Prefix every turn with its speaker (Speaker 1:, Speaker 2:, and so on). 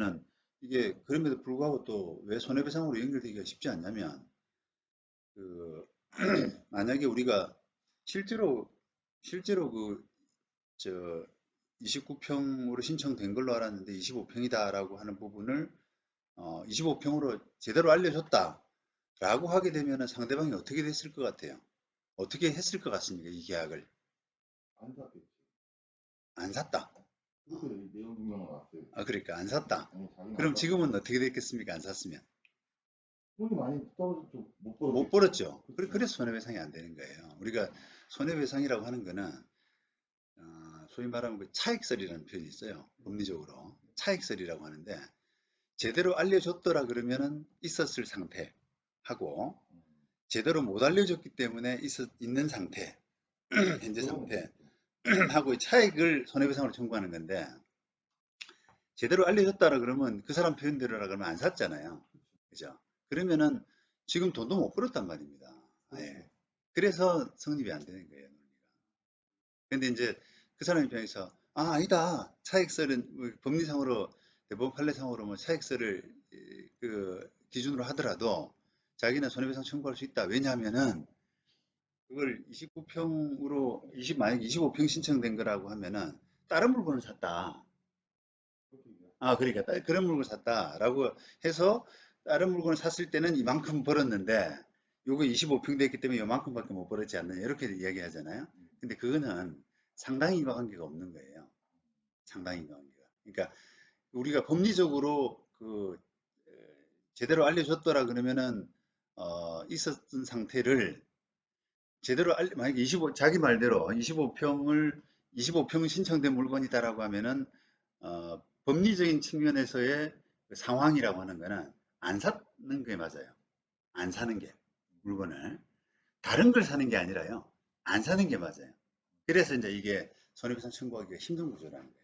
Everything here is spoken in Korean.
Speaker 1: 그러면은 이게 그럼에도 불구하고 또 왜 손해배상으로 연결되기가 쉽지 않냐면 그 만약에 우리가 실제로 실제로 그 저 29평으로 신청된 걸로 알았는데 25평이다라고 하는 부분을 어 25평으로 제대로 알려줬다 라고 하게 되면은 상대방이 어떻게 됐을 것 같아요? 어떻게 했을 것 같습니까? 이 계약을.
Speaker 2: 안
Speaker 1: 샀다.
Speaker 2: 내용 증명은.
Speaker 1: 아 그러니까 안 샀다.
Speaker 2: 아니, 자기는
Speaker 1: 그럼
Speaker 2: 안
Speaker 1: 지금은 어떻게 됐겠습니까? 안 샀으면
Speaker 2: 돈이 많이 떨어졌죠. 못 벌었.
Speaker 1: 못 벌었죠. 그래- 그래서 손해배상이 안 되는 거예요. 우리가 손해배상이라고 하는 거는 어, 소위 말하면 그 차익설이라는 표현이 있어요. 법리적으로 차익설이라고 하는데 제대로 알려줬더라 그러면은 있었을 상태 하고 제대로 못 알려줬기 때문에 있었, 있는 상태 현재 상태 하고 차익을 손해배상으로 청구하는 건데 제대로 알려줬다라 그러면 그 사람 표현대로라 그러면 안 샀잖아요. 그죠? 그러면은 지금 돈도 못 벌었단 말입니다. 예. 그래서 성립이 안 되는 거예요. 근데 이제 그 사람 입장에서 아 아니다 차익설은 뭐 법리상으로 대법원 판례상으로 뭐 차익설을 이, 그 기준으로 하더라도 자기는 손해배상 청구할 수 있다. 왜냐하면은 그걸 29평으로 20 만약 25평 신청된 거라고 하면은 다른 물건을 샀다. 아, 그러니까 따- 그런 물건을 샀다라고 해서 다른 물건을 샀을 때는 이만큼 벌었는데 요거 25평 됐기 때문에 요만큼밖에 못 벌었지 않느냐 이렇게 이야기하잖아요. 근데 그거는 상당히 인과 관계가 없는 거예요. 상당히 인과 관계가. 그러니까 우리가 법리적으로 그 에, 제대로 알려줬더라 그러면은 어, 있었던 상태를 제대로 알, 만약에 25 자기 말대로 25평을 25평 신청된 물건이다라고 하면은 어, 법리적인 측면에서의 그 상황이라고 하는 거는 안 사는 게 맞아요. 안 사는 게 물건을 다른 걸 사는 게 아니라요. 안 사는 게 맞아요. 그래서 이제 이게 손해배상 청구하기가 힘든 구조라는 거예요.